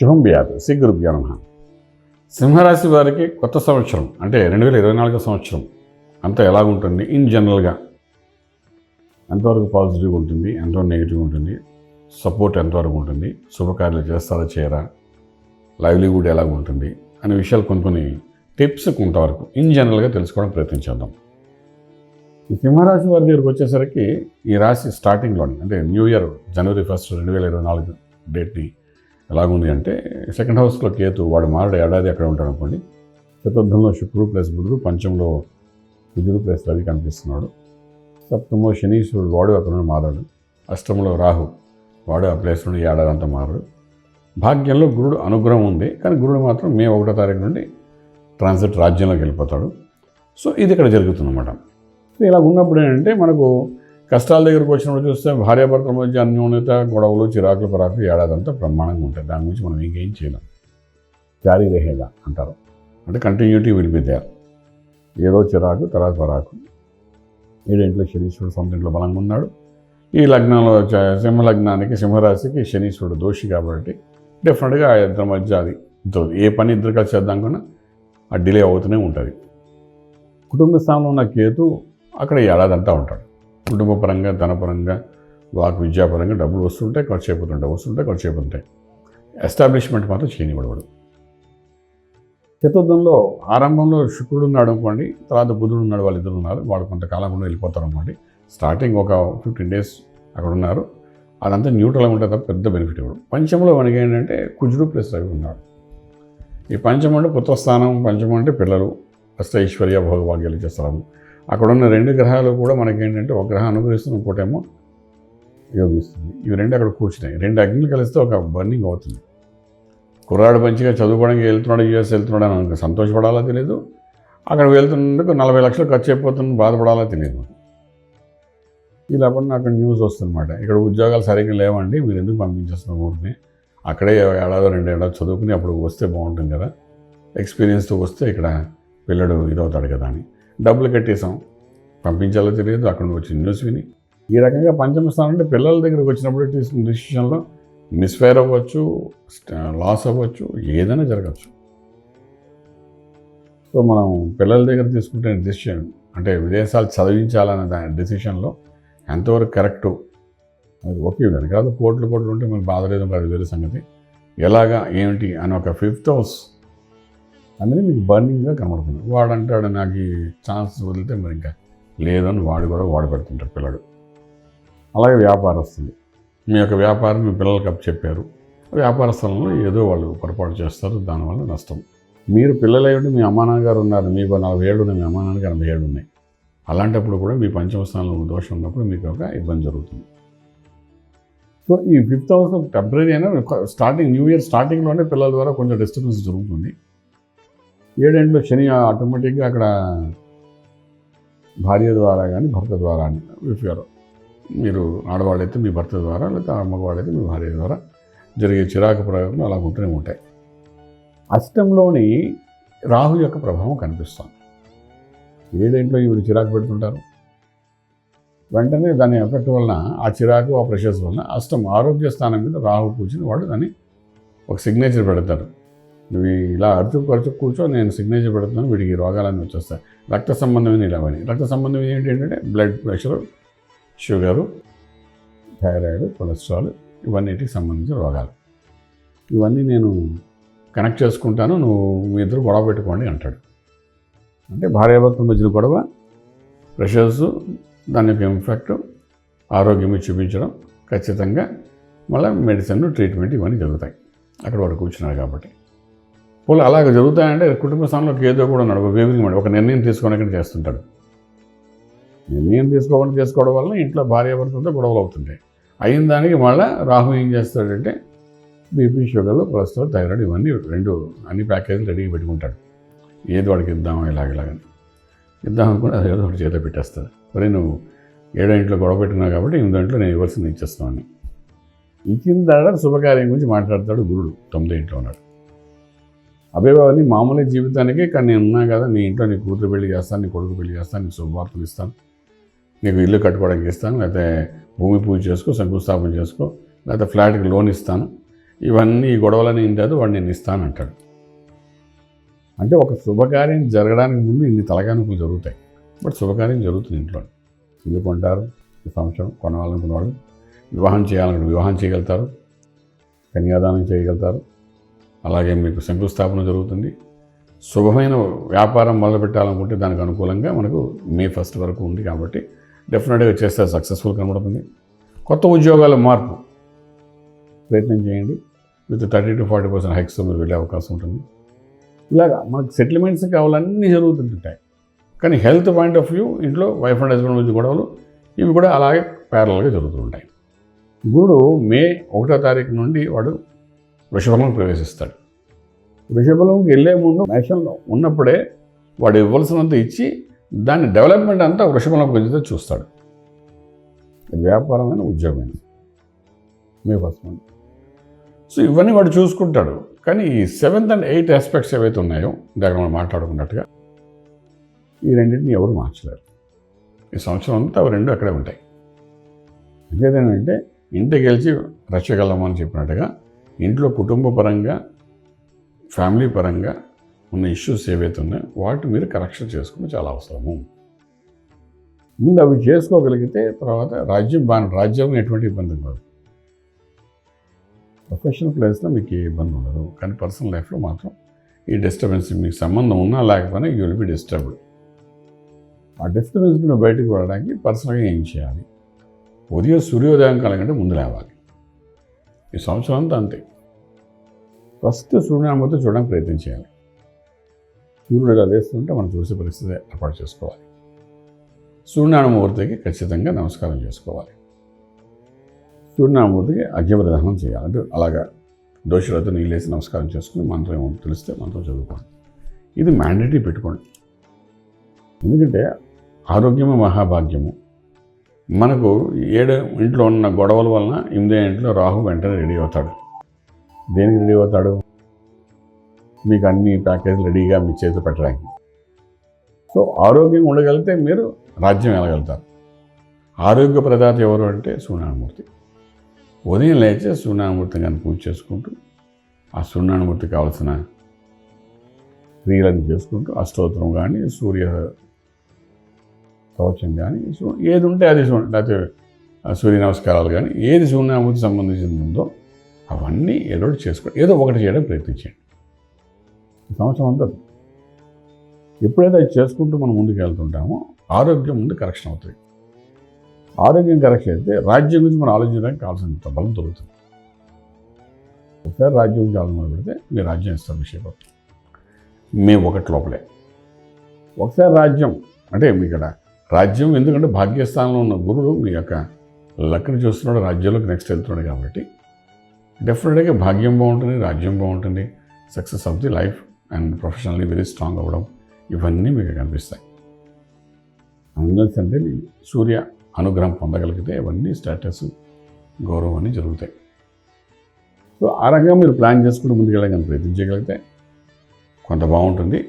శుభం వ్యాధి శ్రీ గురుభ్యో నమ. సింహరాశి వారికి కొత్త సంవత్సరం అంటే రెండు వేల ఇరవై నాలుగో సంవత్సరం. అంతా ఎలాగుంటుంది? ఇన్ జనరల్గా ఎంతవరకు పాజిటివ్ ఉంటుంది? ఎంతవరకు నెగిటివ్ ఉంటుంది? సపోర్ట్ ఎంతవరకు ఉంటుంది? శుభకార్యాలు చేస్తారా చేయరా? లైవ్లీవుడ్ ఎలా ఉంటుంది అనే విషయాలు కొన్ని కొన్ని టిప్స్ కొంతవరకు ఇన్ జనరల్గా తెలుసుకోవడం ప్రయత్నించేద్దాం ఈ సింహరాశి వారి దగ్గరికి వచ్చేసరికి ఈ రాశి స్టార్టింగ్లోని అంటే న్యూ ఇయర్ జనవరి ఫస్ట్ రెండు వేల ఇరవై నాలుగు డేట్ని ఎలాగుంది అంటే సెకండ్ హౌస్లో కేతు వాడు మారడు ఏడాది అక్కడ ఉంటాడు అనుకోండి. చతుర్థంలో శుక్రుడు ప్లస్ బుధుడు పంచంలో కుజుడు ప్లస్ రవి కనిపిస్తున్నాడు. సప్తమో శనీశ్వరుడు వాడు అక్కడ నుండి మారాడు. అష్టంలో రాహు వాడు ఆ ప్లేస్ నుండి ఏడాది అంతా మారడు. భాగ్యంలో గురుడు అనుగ్రహం ఉంది కానీ గురుడు మాత్రం మే ఒకటో తారీఖు నుండి ట్రాన్సిట్ రాజ్యంలోకి వెళ్ళిపోతాడు. సో ఇది ఇక్కడ జరుగుతుందన్నమాట. సో ఇలా ఉన్నప్పుడు ఏంటంటే మనకు కష్టాల దగ్గరకు వచ్చినప్పుడు చూస్తే భార్యాభర్తల మధ్య అన్యోన్యత గొడవలు చిరాకులు పరాకులు ఏడాదంతా బ్రహ్మాండంగా ఉంటాయి. దాని గురించి మనం ఇంకేం చేయలేం. జారీ రేహేగా అంటారు. అంటే కంటిన్యూటీ విల్ బి దేర్ ఏదో చిరాకు తర్వాత పరాకు. ఏడేంట్లో శనీశ్వరుడు సొంత ఇంట్లో బలంగా ఉన్నాడు. ఈ లగ్నంలో సింహలగ్నానికి సింహ లగ్నానికి సింహరాశికి శనీశ్వరుడు దోషి కాబట్టి డెఫినెట్గా ఆ ఇద్దరి మధ్య అది ఏ పని ఇద్దరు కలిసి చేద్దాం కన్నా ఆ డిలే అవుతూనే ఉంటుంది. కుటుంబ స్థానంలో ఉన్న కేతు అక్కడ ఏడాదంతా ఉంటాడు. కుటుంబ పరంగా ధనపరంగా వాక్ విద్యాపరంగా డబ్బులు వస్తుంటాయి ఖర్చు అయిపోతుంటాయి వస్తుంటాయి ఖర్చు అయిపోతుంటాయి. ఎస్టాబ్లిష్మెంట్ మాత్రం చేయనివ్వడవాడు చతుర్థంలో ఆరంభంలో శుక్రుడు ఉన్నాడు అనుకోండి తర్వాత బుధుడు ఉన్నాడు వాళ్ళిద్దరు ఉన్నారు వాడు కొంతకాలం కూడా వెళ్ళిపోతారు అనుకోండి. స్టార్టింగ్ ఒక ఫిఫ్టీన్ డేస్ అక్కడ ఉన్నారు. అదంతా న్యూట్రల్గా ఉంటుంది తప్ప పెద్ద బెనిఫిట్ ఇవ్వడు. పంచంలో మనకి ఏంటంటే కుజుడు ప్లస్ రవి ఉన్నాడు. ఈ పంచం అంటే పుత్రస్థానం పంచం అంటే పిల్లలు అష్ట ఐశ్వర్య భోగభాగ్యాలు ఇచ్చే స్థలము అక్కడ ఉన్న రెండు గ్రహాలు కూడా మనకి ఏంటంటే ఒక గ్రహం అనుగ్రహిస్తుంది ఇంకోటేమో యోగిస్తుంది. ఇవి రెండు అక్కడ కూర్చున్నాయి. రెండు అగ్నిలు కలిస్తే ఒక బర్నింగ్ అవుతుంది. కుర్రాడు మంచిగా చదువుకోవడానికి వెళ్తున్నాడు యూఎస్ వెళ్తున్నాడు అని అనుకో సంతోషపడాలో తెలియదు అక్కడ వెళ్తున్నందుకు నలభై లక్షలు ఖర్చు అయిపోతుంది బాధపడాలో తెలియదు ఇలా కూడా అక్కడ న్యూస్ వస్తుందన్నమాట. ఇక్కడ ఉద్యోగాలు సరిగ్గా లేవండి మీరు ఎందుకు పంపించేస్తున్నారు ఊరిని? అక్కడే ఏడాది రెండు ఏడాది చదువుకుని అప్పుడు వస్తే బాగుంటుంది కదా. ఎక్స్పీరియన్స్తో వస్తే ఇక్కడ పిల్లడు ఇదవుతాడు కదా అని. డబ్బులు కట్టేసాం పంపించాలో తెలియదు అక్కడ నుండి వచ్చిన న్యూస్ విని. ఈ రకంగా పంచమ స్థానం అంటే పిల్లల దగ్గరకు వచ్చినప్పుడు తీసుకున్న డిసిషన్లో మిస్ఫైర్ అవ్వచ్చు లాస్ అవ్వచ్చు ఏదైనా జరగచ్చు. సో మనం పిల్లల దగ్గర తీసుకుంటే డిసిషన్ అంటే విదేశాలు చదివించాలనే దాని డెసిషన్లో ఎంతవరకు కరెక్టు అది ఓకే వెనకాల కోట్లు కోట్లు ఉంటే మనకు బాధ లేదు వేరే సంగతి. ఎలాగా ఏమిటి అని ఒక ఫిఫ్త్ హౌస్ అందుకని మీకు బర్నింగ్గా కనబడుతుంది. వాడు అంటాడు నాకు ఈ ఛాన్స్ వదిలితే మరి ఇంకా లేదని వాడు కూడా వాడు పెడుతుంటారు పిల్లడు. అలాగే వ్యాపారస్తుంది మీ యొక్క వ్యాపారం మీ పిల్లలకి అప్పు చెప్పారు. వ్యాపార స్థలంలో ఏదో వాళ్ళు పొరపాటు చేస్తారు దానివల్ల నష్టం. మీరు పిల్లలయ్యండి మీ అమ్మా నాన్నగారు ఉన్నారు. మీకు నలభై ఏడు ఉన్నాయి. మీ అమ్మా నాన్నగారు ఎనభై ఏడు ఉన్నాయి. అలాంటప్పుడు కూడా మీ పంచమ స్థానంలో దోషం ఉన్నప్పుడు మీకు ఒక ఇబ్బంది జరుగుతుంది. సో ఈ ఫిఫ్త్ హౌస్ టెంపరీ అయినా స్టార్టింగ్ న్యూ ఇయర్ స్టార్టింగ్లోనే పిల్లల ద్వారా కొంచెం డిస్టర్బెన్స్ జరుగుతుంది. ఏడేంట్లో శని ఆటోమేటిక్గా అక్కడ భార్య ద్వారా కానీ భర్త ద్వారా అని ఇఫ్ మీరు ఆడవాళ్ళైతే మీ భర్త ద్వారా లేకపోతే మగవాళ్ళైతే మీ భార్య ద్వారా జరిగే చిరాకు ప్రయోగం అలా ఉంటూనే ఉంటాయి. అష్టంలోని రాహు యొక్క ప్రభావం కనిపిస్తుంది. ఏడేంట్లో ఈవిడ చిరాకు పెడుతుంటారు? వెంటనే దాని ఎఫెక్ట్ వలన ఆ చిరాకు ఆ ప్రెషర్స్ వలన అష్టం ఆరోగ్య స్థానం మీద రాహు కూర్చుని వాడు దాన్ని ఒక సిగ్నేచర్ పెడతారు నువ్వు ఇలా అరుచు ఖర్చు కూర్చో నేను సిగ్నేచర్ పెడుతున్నాను వీడికి రోగాలన్నీ వచ్చేస్తాయి. రక్త సంబంధమైన ఇలావని రక్త సంబంధం ఏంటి ఏంటంటే blood pressure sugar thyroid cholesterol ఇవన్నిటికి సంబంధించిన రోగాలు. ఇవన్నీ నేను కనెక్ట్ చేసుకుంటాను నువ్వు మీ ఇద్దరు గొడవ పెట్టుకోండి అంటాడు. అంటే భార్యాభర్తల మధ్యలో గొడవ ప్రెషర్స్ దాని యొక్క ఇంఫెక్ట్ ఆరోగ్యం చూపించడం ఖచ్చితంగా మళ్ళీ మెడిసిన్ ట్రీట్మెంట్ ఇవన్నీ జరుగుతాయి. అక్కడ వాడు కూర్చున్నారు కాబట్టి. పోలీ అలాగ జరుగుతాయంటే కుటుంబ స్థానంలోకి ఏదో కూడా ఉన్నాడు ఒక వేవింగ్ ఒక నిర్ణయం తీసుకోవడానికి చేస్తుంటాడు. నిర్ణయం తీసుకోకుండా చేసుకోవడం వల్ల ఇంట్లో భార్యాభర్తలతో గొడవలు అవుతుంటాయి అయిన దానికి మళ్ళీ రాహు ఏం చేస్తాడంటే బీపీ షుగర్లు కొలెస్ట్రాల్ థైరాయిడ్ ఇవన్నీ రెండు అన్ని ప్యాకేజీలు రెడీగా పెట్టుకుంటాడు. ఏది వాడికి ఇద్దామా ఇలాగ ఇలాగని ఇద్దాం అనుకుని అది ఏదో ఒకటి చేత పెట్టేస్తాడు. మరి నువ్వు ఏడో ఇంట్లో గొడవ పెట్టినావు కాబట్టి ఎనిమిదో ఇంట్లో నేను ఇవ్వాల్సింది ఇచ్చేస్తామని ఇచ్చిన తర్వాత శుభకార్యం గురించి మాట్లాడతాడు గురుడు. తొమ్మిదో ఇంట్లో ఉన్నాడు. అభిభావాన్ని మామూలు జీవితానికి కానీ నేను ఉన్నా కదా నీ ఇంట్లో నీ కూతురు పెళ్ళి చేస్తాను నీ కొడుకు పెళ్ళి చేస్తాను నీకు శుభవార్తలు ఇస్తాను నీకు ఇల్లు కట్టుకోవడానికి ఇస్తాను లేకపోతే భూమి పూజ చేసుకో శంకుస్థాపన చేసుకో లేకపోతే ఫ్లాట్కి లోన్ ఇస్తాను. ఇవన్నీ ఈ గొడవలని ఏం కాదు వాడు నేను ఇస్తానంటాడు అంటే ఒక శుభకార్యం జరగడానికి ముందు ఇన్ని తలకానుకలు జరుగుతాయి. బట్ శుభకార్యం జరుగుతుంది ఇంట్లో. ఇల్లు కొంటారు ఈ సంవత్సరం కొనవాలనుకున్నవాళ్ళు వివాహం చేయాలనుకుంటే వివాహం చేయగలుగుతారు కన్యాదానం చేయగలుగుతారు అలాగే మీకు శంకుస్థాపన జరుగుతుంది. శుభమైన వ్యాపారం మొదలుపెట్టాలనుకుంటే దానికి అనుకూలంగా మనకు మే ఫస్ట్ వరకు ఉంది కాబట్టి డెఫినెట్గా చేస్తే సక్సెస్ఫుల్ కనబడుతుంది. కొత్త ఉద్యోగాల మార్పు. ప్రయత్నం చేయండి. With thirty to forty percent hikes మీరు వెళ్ళే అవకాశం ఉంటుంది. ఇలాగా మనకు సెటిల్మెంట్స్ కావాలన్నీ జరుగుతుంటాయి. కానీ హెల్త్ పాయింట్ ఆఫ్ వ్యూ ఇంట్లో వైఫ్ అండ్ హస్బెండ్ మధ్య గొడవలు ఇవి కూడా అలాగే ప్యారల్గా జరుగుతుంటాయి. గురుడు మే ఒకటో తారీఖు నుండి వాడు వృషభంలో ప్రవేశిస్తాడు. వృషభంలోకి వెళ్ళే ముందు మేషంలో ఉన్నప్పుడే వాడు ఇవ్వాల్సినంత ఇచ్చి దాని డెవలప్మెంట్ అంతా వృషభంలో పెంచితే చూస్తాడు. వ్యాపారమైన ఉద్యోగమైన మే ఫస్ట్ మంత్ సో ఇవన్నీ వాడు చూసుకుంటాడు. కానీ ఈ సెవెంత్ అండ్ ఎయిత్ ఆస్పెక్ట్స్ ఏవైతే ఉన్నాయో దగ్గర మనం మాట్లాడుకున్నట్టుగా ఈ రెండింటిని ఎవరు మార్చలేరు. ఈ సంవత్సరం అంతా అవి రెండు అక్కడే ఉంటాయి. ఇంకేంటంటే ఇంటికి గెలిచి రచ్చగలమని చెప్పినట్టుగా ఇంట్లో కుటుంబ పరంగా ఫ్యామిలీ పరంగా ఉన్న ఇష్యూస్ ఏవైతే ఉన్నాయో వాటి మీరు కరెక్షన్ చేసుకుని చాలా అవసరము. ముందు అవి చేసుకోగలిగితే తర్వాత రాజ్యం బాగా రాజ్యం ఎటువంటి ఇబ్బంది ఉండదు. ప్రొఫెషనల్ ప్లేస్లో మీకు ఏ ఇబ్బంది ఉండదు. కానీ పర్సనల్ లైఫ్లో మాత్రం ఈ డిస్టర్బెన్స్ మీకు సంబంధం ఉన్నా లేకపోయినా యూ విల్ బి డిస్టర్బ్డ్. ఆ డిస్టర్బెన్స్ నుండి బయటకు వెళ్ళడానికి పర్సనల్గా ఏం చేయాలి? ఉదయం సూర్యోదయం కాలం కంటే ముందు లేవాలి. ఈ సంవత్సరం అంతా అంతే. ఫస్ట్ సూర్యనామతో చూడడానికి ప్రయత్నం చేయాలి. సూర్యుడు ఇలా లేస్తుంటే మనం చూసే పరిస్థితి ఏర్పాటు చేసుకోవాలి. సూర్యనారాయణమూర్తికి ఖచ్చితంగా నమస్కారం చేసుకోవాలి. సూర్యనారాయణమూర్తికి అగ్యప్రదహనం చేయాలి. అంటే అలాగా దోషులతో నీళ్ళేసి నమస్కారం చేసుకుని మంత్రం ఏమో తెలిస్తే మంత్రం చదువుకోండి. ఇది మ్యాండేటరీ పెట్టుకోండి. ఎందుకంటే ఆరోగ్యము మహాభాగ్యము మనకు ఏడు ఇంట్లో ఉన్న గొడవల వలన ఎనిమిదో ఇంట్లో రాహు వెంటనే రెడీ అవుతాడు. దేనికి రెడీ అవుతాడు? మీకు అన్ని ప్యాకేజీలు రెడీగా మీ చేతిలో పెట్టడానికి. సో ఆరోగ్యం ఉండగలిగితే మీరు రాజ్యం వెళ్ళగలుగుతారు. ఆరోగ్య ప్రదాత ఎవరు అంటే సూర్యనారాయణమూర్తి ఉదయం లేచే సూర్యనారాయణమూర్తి కానీ పూజ చేసుకుంటూ ఆ సూర్యనారాయణమూర్తి కావాల్సిన క్రియలను చేసుకుంటూ అష్టోత్తరం కానీ సూర్య కవచం కానీ ఏది ఉంటే అది లేకపోతే ఆ సూర్య నమస్కారాలు కానీ ఏది సూర్యనామూర్తి సంబంధించింది ఉందో అవన్నీ ఏదో ఒకటి చేసుకోండి ఏదో ఒకటి చేయడం ప్రయత్నించండి. సంవత్సరం అంతా ఎప్పుడైతే అది చేసుకుంటూ మనం ముందుకు వెళ్తుంటామో ఆరోగ్యం ముందు కరెక్షన్ అవుతుంది. ఆరోగ్యం కరెక్షన్ అయితే రాజ్యం గురించి మనం ఆలోచించడానికి కావాల్సినంత బలం దొరుకుతుంది. ఒకసారి రాజ్యం గురించి ఆలోచన మొదలు పెడితే మీ రాజ్యం ఎస్టాబ్లిష్ అయిపోతుంది. మే ఒకటి లోపలే. ఒకసారి రాజ్యం అంటే మీ ఇక్కడ రాజ్యం ఎందుకంటే భాగ్యస్థానంలో ఉన్న గురుడు మీ యొక్క లక్ని చూస్తున్నాడు రాజ్యంలోకి నెక్స్ట్ వెళ్తున్నాడు కాబట్టి డెఫినెట్గా భాగ్యం బాగుంటుంది రాజ్యం బాగుంటుంది. Success of the life and professionally very strong అవ్వడం ఇవన్నీ మీకు కనిపిస్తాయి. అంగల్స్ సూర్య అనుగ్రహం పొందగలిగితే ఇవన్నీ స్టేటస్ గౌరవం అన్నీ జరుగుతాయి. సో ఆ రకంగా మీరు ప్లాన్ చేసుకుంటూ ముందుకెళ్ళడానికి ప్రయత్నించగలిగితే కొంత బాగుంటుంది.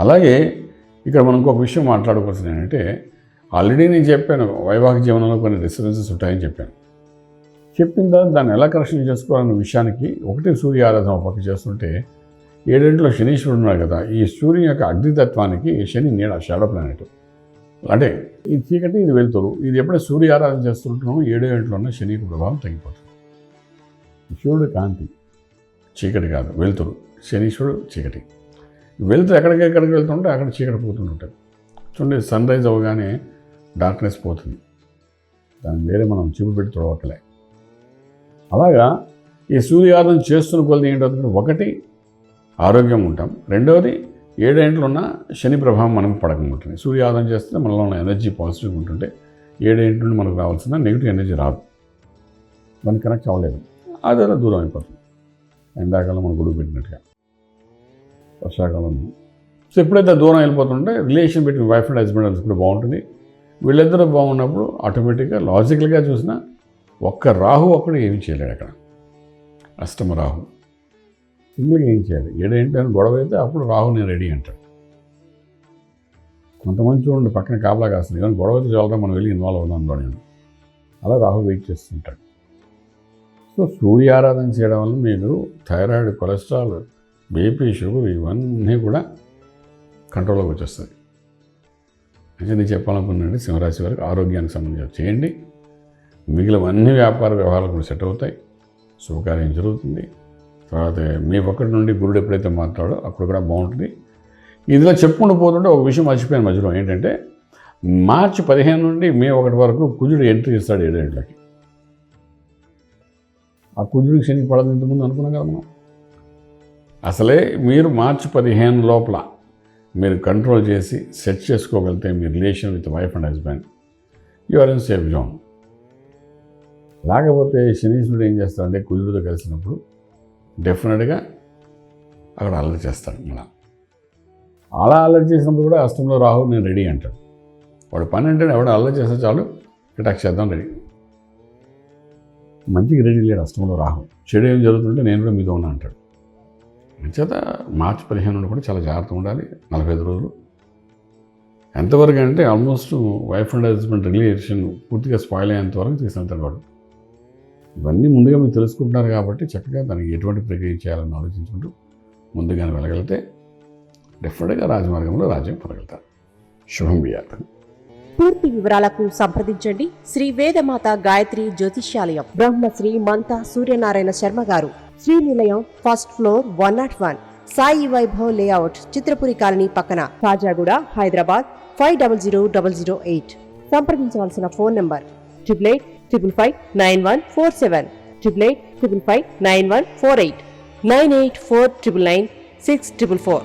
అలాగే ఇక్కడ మనం ఇంకొక విషయం మాట్లాడుకోవాల్సింది ఏంటంటే ఆల్రెడీ నేను చెప్పాను వైవాహిక జీవనంలో కొన్ని డిస్టర్బెన్సెస్ ఉంటాయని చెప్పాను. చెప్పిన తర్వాత దాన్ని ఎలా కరెక్షన్ చేసుకోవాలన్న విషయానికి ఒకటి సూర్య ఆరాధన పక్క చేస్తుంటే ఏడేంట్లో శనీశ్వరుడు ఉన్నాడు కదా ఈ సూర్యుని యొక్క అగ్నితత్వానికి శని నీడ షాడో ప్లానెట్ అంటే ఈ చీకటి ఇది వెళ్తురు ఇది ఎప్పుడైనా సూర్య ఆరాధన చేస్తుంటున్నామో ఏడో ఇంట్లో ఉన్న శనికి ప్రభావం తగ్గిపోతుంది. శివుడు కాంతి చీకటి కాదు వెళ్తురు శనీశ్వరుడు చీకటి. వెళ్తే ఎక్కడికి ఎక్కడికి వెళ్తుంటే అక్కడ చీకటి పోతుంటుంది చూడండి సన్ రైజ్ అవ్వగానే డార్క్నెస్ పోతుంది. దాన్ని వేరే మనం చూపు పెట్టి చూడవక్కలే అలాగా ఈ సూర్యారాధన చేస్తున్న కొలది ఏంటంటే ఒకటి ఆరోగ్యం ఉంటాం. రెండవది ఏడేంట్లో ఉన్న శని ప్రభావం మనం పడకుండా ఉంటుంది చేస్తే మనలో ఉన్న ఎనర్జీ పాజిటివ్ ఉంటుంటే ఏడేంటి నుండి మనకు రావాల్సిన నెగిటివ్ ఎనర్జీ రాదు. మనకి కనెక్ట్ అవ్వలేదు. అది అలా దూరం అయిపోతుంది? ఎండాకాలం మనం గొడుగు పెట్టినట్టుగా. వర్షాకాలంలో సో ఎప్పుడైతే దూరం వెళ్ళిపోతుంటే relation between wife and husband అది కూడా బాగుంటుంది. వీళ్ళిద్దరూ బాగున్నప్పుడు ఆటోమేటిక్గా లాజికల్గా చూసినా ఒక్క రాహు ఒక్కడు ఏమి చేయలేడు అక్కడ. అష్టమ రాహు. సింగిల్గా ఏం చేయాలి? ఏడేంటి అని గొడవ అయితే అప్పుడు రాహు నేను రెడీ అంటాడు. కొంతమంది చూడండి పక్కన కాపలా కాస్తుంది కానీ గొడవ అయితే చాలా మనం వెళ్ళి ఇన్వాల్వ్ అవుదాం అందులో నేను అలా రాహు వెయిట్ చేస్తుంటాడు. సో సూర్య ఆరాధన చేయడం వల్ల మీరు థైరాయిడ్ కొలెస్ట్రాల్ బీపీ షుగర్ ఇవన్నీ కూడా కంట్రోల్లోకి వచ్చేస్తాయి. అయితే నేను చెప్పాలనుకున్నాను సింహరాశి వారికి ఆరోగ్యానికి సంబంధించి చేయండి. మిగిలినవన్నీ వ్యాపార వ్యవహారాలు కూడా సెట్ అవుతాయి. శుభకార్యం జరుగుతుంది. తర్వాత మీ ఒక్కటి నుండి గురుడు ఎప్పుడైతే మాట్లాడో అప్పుడు కూడా బాగుంటుంది. ఇదిలా చెప్పుకుంటూ పోతుంటే ఒక విషయం మర్చిపోయాను మధ్యలో. ఏంటంటే మార్చి పదిహేను నుండి మే ఒకటి వరకు కుజుడు ఎంట్రీ ఇస్తాడు ఏడేళ్ళకి. ఆ కుజుడికి శని పడదు ఇంతకుముందు అనుకున్నాం కదా మనం. అసలే మీరు మార్చి పదిహేను లోపల మీరు కంట్రోల్ చేసి సెట్ చేసుకోగలిగితే మీ relation with wife and husband you are in safe zone లేకపోతే శనీశ్వరుడు ఏం చేస్తాడంటే కుజుడితో కలిసినప్పుడు డెఫినెట్గా అక్కడ అల్లరి చేస్తాడు మళ్ళా. అలా అల్లరి చేసినప్పుడు కూడా అష్టంలో రాహు నేను రెడీ అంటాడు. వాడు పని అంటే ఎవడు అల్లరి చేస్తే చాలు అటాక్ చేద్దాం రెడీ మంచికి రెడీ లేడు అష్టంలో రాహు చెడు ఏం జరుగుతుంటే నేను కూడా మీతో ఉన్నా అంటాడు. చేత మార్చి పదిహేను కూడా చాలా జాగ్రత్తగా ఉండాలి. నలభై ఐదు రోజులు. ఎంతవరకు అంటే almost wife and husband relation పూర్తిగా స్పాయిల్ అయ్యేంత వరకు తీసుకెళ్తాడు వాడు. ఇవన్నీ ముందుగా మీరు తెలుసుకుంటున్నారు కాబట్టి చక్కగా దానికి ఎటువంటి ప్రక్రియ చేయాలని ఆలోచించుకుంటూ ముందుగానే వెళ్ళగలిగితే డెఫినెట్గా రాజమార్గంలో రాజ్యం పొందగలుగుతారు. శుభం బియ్యాలి పూర్తి వివరాలకు సంప్రదించండి. శ్రీ వేదమాత గాయత్రి జ్యోతిష్యాలయం. బ్రహ్మశ్రీ మంత Suryanarayana Sharma garu. Srinilayam first floor one not one. Sai Vaibhav layout Chitrapuri colony పక్కన. Khajaguda Hyderabad five double zero double zero eight. సంప్రదించవలసిన phone number triple eight triple five nine one four seven. Triple eight triple five nine one four eight. Nine eight four triple nine six triple four.